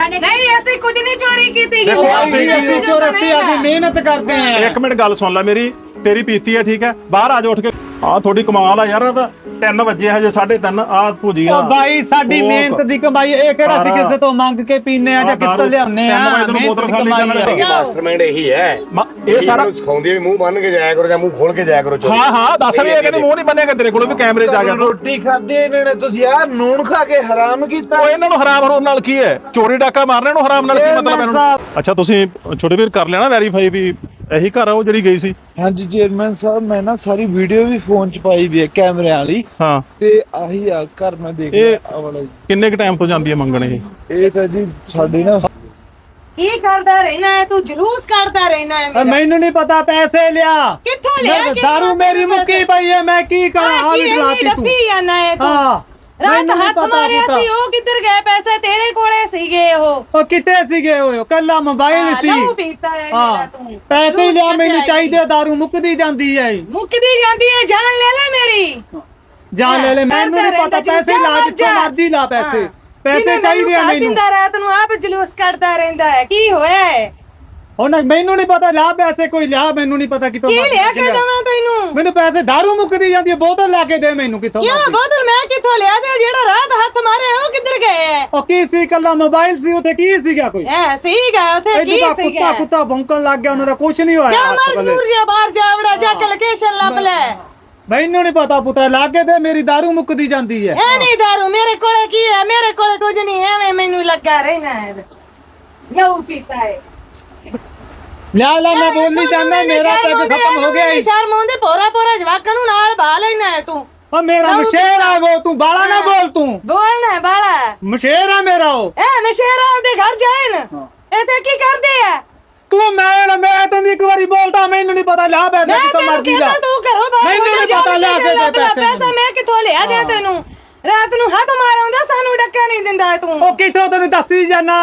ਨਹੀਂ ਅਸੀਂ ਕੁਝ ਨਹੀਂ ਚੋਰੀ ਕੀਤੀ ਦੇਖੋ, ਅਸੀਂ ਅਸੀਂ ਮਿਹਨਤ ਕਰਦੇ ਆ। ਇੱਕ ਮਿੰਟ ਗੱਲ ਸੁਣ ਲੈ ਮੇਰੀ। ਤੇਰੀ ਪੀਤੀ ਹੈ ਠੀਕ ਹੈ? ਬਾਹਰ ਆ ਜਾ ਉੱਠ ਕੇ। ਆ ਥੋੜੀ ਕਮਾਲ ਆ ਯਾਰ ਇਹ ਤਾਂ 3 ਵਜੇ ਹਜੇ 3:30 ਆ। ਭੁਜੀਆ ਉਹ ਬਾਈ ਸਾਡੀ ਮਿਹਨਤ ਦੀ ਕਮਾਈ ਇਹ ਕਿਹੜਾ ਅਸੀਂ ਸਾਰਾ- ਕਿਸੇ ਤੋਂ ਮੰਗ ਕੇ ਪੀਨੇ ਆ ਜਾਂ ਕਿਸ ਤੋਂ ਲਿਆਉਂਦੇ ਆ ਆ। ਮਾਸਟਰਮਾਈਂਡ ਇਹੀ ਹੈ। ਇਹ ਸਾਰਾ ਸਿਖਾਉਂਦੀ ਵੀ ਮੂੰਹ ਬੰਨ ਕੇ ਜਾਇਆ ਕਰੋ ਜਾਂ ਮੂੰਹ ਖੋਲ ਕੇ ਜਾਇਆ ਕਰੋ ਚੋਰੀ। ਹਾਂ ਹਾਂ ਦੱਸ ਰਹੀ ਹੈ। ਕਹਿੰਦੀ ਮੂੰਹ ਨਹੀਂ ਬੰਨੇਗਾ ਤੇਰੇ ਕੋਲ ਵੀ ਕੈਮਰੇ 'ਚ ਆ ਗਿਆ ਤੂੰ ਰੋਟੀ ਖਾਦੀ ਇਹਨਾਂ ਨੇ ਤੁਸੀਂ ਆ ਨੂਣ ਖਾ ਕੇ ਹਰਾਮ ਕੀਤਾ। ਉਹ ਇਹਨਾਂ ਨੂੰ ਹਰਾਮ ਹਰੂਮ ਨਾਲ ਕੀ ਹੈ? ਚੋਰੀ ਡਾਕਾ ਮਾਰਨੇ ਨੂੰ ਹਰਾਮ ਨਾਲ ਕੀ ਮਤਲਬ ਇਹਨਾਂ? ਨੂੰ ਅੱਛਾ ਤੁਸੀਂ ਛੋਟੇ ਵੀਰ ਕਰ ਲਿਆ ਨਾ ਵੈਰੀਫਾਈ ਵੀ ਇਹੀ ਘਰ ਆ ਉਹ ਜਿਹੜੀ ਗਈ ਸੀ? ਹਾਂਜੀ ਚੇਅਰਮੈਨ ਸਾਹਿਬ ਮੈਂ ਨਾ ਸਾਰੀ ਵੀਡੀਓ ਵੀ ਫੋਨ ਚ ਪਾਈ ਵੀ ਹੈ ਕੈਮਰਿਆਂ ਵਾਲੀ। ਹਾਂ। ਤੇ ਆਹੀ ਆ ਘਰ ਮੈਂ ਦੇਖ ਇਹ- ਲਿਆ ਆਹ ਵਾਲਾ ਜੀ। ਕਿੰਨੇ ਕ ਟਾਈਮ ਤੋਂ ਜਾਂਦੀ ਹੈ ਮੰਗਣ ਇਹ? ਇਹ ਤਾਂ ਜੀ ਸਾਡੇ ਨਾ ਕੀ ਕਰਦਾ ਰਹਿਣਾ ਹੈ? ਤੂੰ ਜਲੂਸ ਕੱਢਦਾ ਰਹਿਣਾ ਹੈ ਮੇਰਾ। ਮੈਨੂੰ ਨਹੀਂ ਪਤਾ ਪੈਸੇ ਲਿਆ। ਕਿੱਥੋਂ ਲਿਆ? ਮੈਂ- ਦਾਰੂ ਮੇਰੀ ਮੁੱਕੀ? ਪਈ ਹੈ ਮੈਂ ਕੀ ਕਰਾਂ? ਆ ਵੀ ਡਰਾਤੀ ਤੂੰ। ਡੱਬੀ ਜਾਨਾ ਹੈ ਤੂੰ? ਹਾਂ। ਰਾਤ ਮੈਨੂੰ ਨੀ ਹੱਥ ਪਤਾ ਮਾਰਿਆ। ਸੀ ਉਹ ਕਿੱਧਰ ਗਏ ਪੈਸੇ? ਤੇਰੇ ਕੋਲੇ ਸੀਗੇ ਉਹ। ਉਹ ਕਿੱਥੇ ਸੀਗੇ ਉਹ? ਕੱਲਾ ਮੋਬਾਈਲ ਸੀ। ਲਹੂ ਪੀਤਾ ਹੈ ਮੇਰਾ ਹਾਂ ਤੂੰ ਪੈਸੇ ਹੀ ਲਿਆ ਮੈਨੂੰ ਚਾਹੀਦੇ ਦਾਰੂ ਮੁੱਕਦੀ ਜਾਂਦੀ ਹੈ ਮੁੱਕਦੀ ਜਾਂਦੀ ਹੈ ਜਾਨ ਲੈ ਲੈ ਮੇਰੀ। ਜਾਨ ਲੈ ਲੈ ਮੈਨੂੰ ਨਹੀਂ ਪਤਾ ਪੈਸੇ ਲਾ ਜਿੱਥੋਂ ਮਰਜ਼ਾ। ਲਾ ਪੈਸੇ। ਪੈਸੇ ਚਾਹੀਦੇ ਆ ਮੈਨੂੰ ਦਿੰਦਾ ਰਾਤ ਨੂੰ ਆਪ ਜਲੂਸ ਕੱਢਦਾ ਰਹਿੰਦਾ ਹੈ ਕੀ ਹੋਇਆ ਹੈ ਹੁਣ ਮੈਨੂੰ ਨਹੀਂ ਪਤਾ ਲਾ ਪੈਸੇ ਕੋਈ ਲਿਆ ਮੈਨੂੰ ਨਹੀਂ ਪਤਾ ਕਿੱਥੋਂ ਕੀ ਲਿਆ ਕੇ ਲਿਆ। ਦਵਾਂ ਤੈਨੂੰ? ਮੈਨੂੰ ਪੈਸੇ ਦਾਰੂ ਮੁੱਕਦੀ ਜਾਂਦੀ ਹੈ ਬੋਤਲ ਲੈ ਕੇ ਦੇ ਮੈਨੂੰ ਕਿੱਥੋਂ ਯਾ। ਬੋਤਲ ਮੈਂ ਕਿੱਥੋਂ ਲਿਆ ਤੇ ਜਿਹੜਾ ਰਾਤ ਹੱਥ ਮਾਰੇ ਉਹ ਕਿੱਧਰ ਗਏ ਉਹ ਕੀ ਸੀ ਕੱਲਾ ਮੋਬਾਈਲ ਸੀ ਉੱਥੇ ਕੀ ਸੀਗਾ ਕੋਈ? ਐ ਸੀਗਾ ਉੱਥੇ ਕੀ ਇਹਦਾ ਕੁੱਤਾ ਸੀਗਾ? ਕੁੱਤਾ ਭੌਂਕਣ ਲੱਗ ਗਿਆ ਉਹਨਾਂ ਦਾ ਕੁਝ ਨਹੀਂ ਹੋਇਆ ਜਾ ਹੱਥ ਮਰ ਵੱਲੇ। ਨੂਰ ਜਾ ਬਾਹਰ ਜਾ ਵੜਾ ਜਾ ਕੇ ਲੋਕੇਸ਼ਨ ਲੱਭ ਲੈ। ਮੈਨੂੰ ਨਹੀਂ ਪਤਾ ਪੁੱਤਾ ਲਾਗੇ ਤੇ ਮੇਰੀ ਦਾਰੂ ਮੁੱਕਦੀ ਜਾਂਦੀ ਹੈ ਇਹ ਨਹੀਂ ਦਾਰੂ ਮੇਰੇ ਕੋਲੇ ਕੀ ਹੈ ਮੇਰੇ ਕੋਲੇ ਕੁਝ ਨਹੀਂ ਐਵੇਂ ਮੈਨੂੰ ਲੱਗਾ ਰਹਿਣਾ ਹੈ ਲਹੂ ਪੀਤਾ ਹੈ ਲਿਆ ਲੈ ਮੈਂ ਬੋਲੀ ਜਾਂਦਾ ਮੇਰਾ ਪੈਗ ਖਤਮ ਹੋ ਗਿਆ ਈ। ਸ਼ਰਮ ਆਉਂਦੇ ਪੋਰਾ ਪੋਰਾ ਜਵਾਕਾਂ ਨੂੰ ਨਾਲ ਬਾ ਲੈਣਾ ਹੈ ਤੂੰ। ਉਹ ਮੇਰਾ ਮਸ਼ੇਰ ਆ ਉਹ ਤੂੰ ਬਾਲਾ ਨਾ ਬੋਲ ਤੂੰ। ਬੋਲਣਾ ਹੈ ਬਾਲਾ ਮਸ਼ੇਰ ਆ ਮੇਰਾ ਉਹ। ਐ ਮਸ਼ੇਰਾ ਦੇ ਘਰ ਜਾਏ ਨਾ। ਇੱਥੇ ਕੀ ਕਰਦੇ ਆ? ਤੂੰ ਮੈਂ ਮੈਂ ਤੈਨੂੰ ਇੱਕ ਵਾਰੀ ਬੋਲਦਾ ਮੈਨੂੰ ਨਹੀਂ ਪਤਾ ਲਿਆ ਪੈਸੇ ਕਿੱਥੋਂ ਤੂੰ ਘਰੋਂ ਬਾਹਰ ਮੈਨੂੰ ਹੋ ਨੀ ਜਾ, ਪਤਾ ਲਿਆ ਦੇ ਪੈਸੇ ਮੈਂ ਕਿੱਥੋਂ ਲਿਆ ਦਿਆਂ ਤੈਨੂੰ? ਰਾਤ ਨੂੰ ਹੱਥ ਮਾਰਾਉਂਦਾ ਸਾਨੂੰ ਡੱਕਾ ਨਹੀਂ ਦਿੰਦਾ ਤੂੰ। ਉਹ ਕਿੱਥੋਂ ਤੈਨੂੰ ਦੱਸੀ ਜਾਣਾ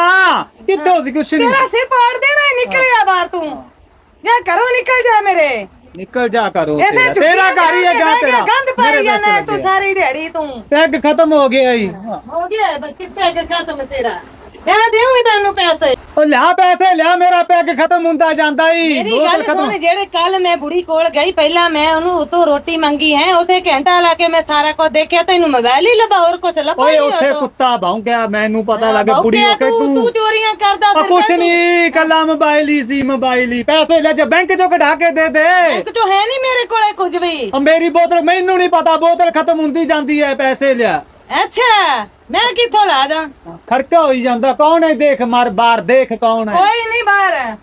ਕਿੱਥੋਂ ਸੀ ਕੁਛ ਨਹੀਂ? ਤੇਰਾ ਸਿਰ ਪਾੜ ਦੇਣਾ ਹੀ ਨਿਕਲ ਜਾ ਬਾਹਰ ਤੂੰ। ਜਾਂ ਘਰੋਂ ਨਿਕਲ ਜਾ ਮੇਰੇ। ਨਿਕਲ ਜਾ ਕਰੋ ਤੇਰਾ। ਘਰ ਹੀ ਹੈ ਕੇ ਤੇਰਾ। ਗੰਦ ਪਾਈ ਜਾਣਾ ਤੂੰ। ਸਾਰੀ ਦਿਹਾੜੀ ਤੂੰ। ਪੈਗ ਖਤਮ ਹੋ ਗਿਆ ਈ। ਹੋ ਗਿਆ ਹੈ, ਬੱਚੇ ਪੈਗ ਖਤਮ ਤੇਰਾ। ਮੈਂ ਦੇਵਾਂ ਤੈਨੂੰ ਪੈਸੇ। ਉਹ ਲਿਆ ਪੈਸੇ ਲਿਆ ਮੇਰਾ ਪੈਗ ਖਤਮ ਹੁੰਦਾ ਜਾਂਦਾ ਮੇਰੀ ਗੱਲ ਸੁਣ ਜਿਹੜੇ ਕੱਲ ਮੈਂ ਬੁੜੀ ਕੋਲ ਗਈ ਪਹਿਲਾਂ ਮੈਂ ਉਹਨੂੰ ਉਤੋਂ ਰੋਟੀ ਮੰਗੀ ਹੈ ਉੱਥੇ ਘੰਟਾ ਲਾ ਕੇ ਮੈਂ ਸਾਰਾ ਕੁਝ ਦੇਖਿਆ ਤੈਨੂੰ ਮੋਬਾਈਲ ਹੀ ਲੱਭਾ ਹੋਰ ਕੁਝ ਲੱਭਾ ਓਏ ਨਹੀਂ ਉੱਥੇ ਉਤੋਂ। ਕੁੱਤਾ ਭੌਂਕਿਆ ਮੈਨੂੰ ਪਤਾ ਲੱਗਾ ਕੁੜੀ ਹੋ ਕੇ ਤੂੰ ਤੂੰ ਤੂੰ ਚੋਰੀਆਂ ਕਰਦਾ ਆ ਕੁਛ ਤੂੰ। ਨਹੀਂ ਕੱਲਾ ਮੋਬਾਈਲ ਹੀ ਸੀ ਮੋਬਾਈਲ ਹੀ। ਪੈਸੇ ਲੈ ਜਾ ਬੈਂਕ ਚੋਂ ਕਢਾ ਕੇ ਦੇ ਦੇ। ਬੈਂਕ ਚੋਂ ਹੈ ਨਹੀਂ ਮੇਰੇ ਕੋਲੇ ਕੁਝ ਵੀ। ਆ ਮੇਰੀ ਬੋਤਲ ਮੈਨੂੰ ਨਹੀਂ ਪਤਾ ਬੋਤਲ ਖਤਮ ਹੁੰਦੀ ਜਾਂਦੀ ਹੈ ਪੈਸੇ ਲਿਆ। ਅੱਛਾ ਮੈਂ ਕਿੱਥੋਂ ਲਾ ਦਾਂ? ਖੜਕਾ ਹੋਈ ਜਾਂਦਾ ਕੌਣ ਹੈ ਦੇਖ ਮਾਰ ਬਾਹਰ ਦੇਖ ਕੌਣ ਹੈ? ਕੋਈ ਨਹੀਂ ਬਾਹਰ।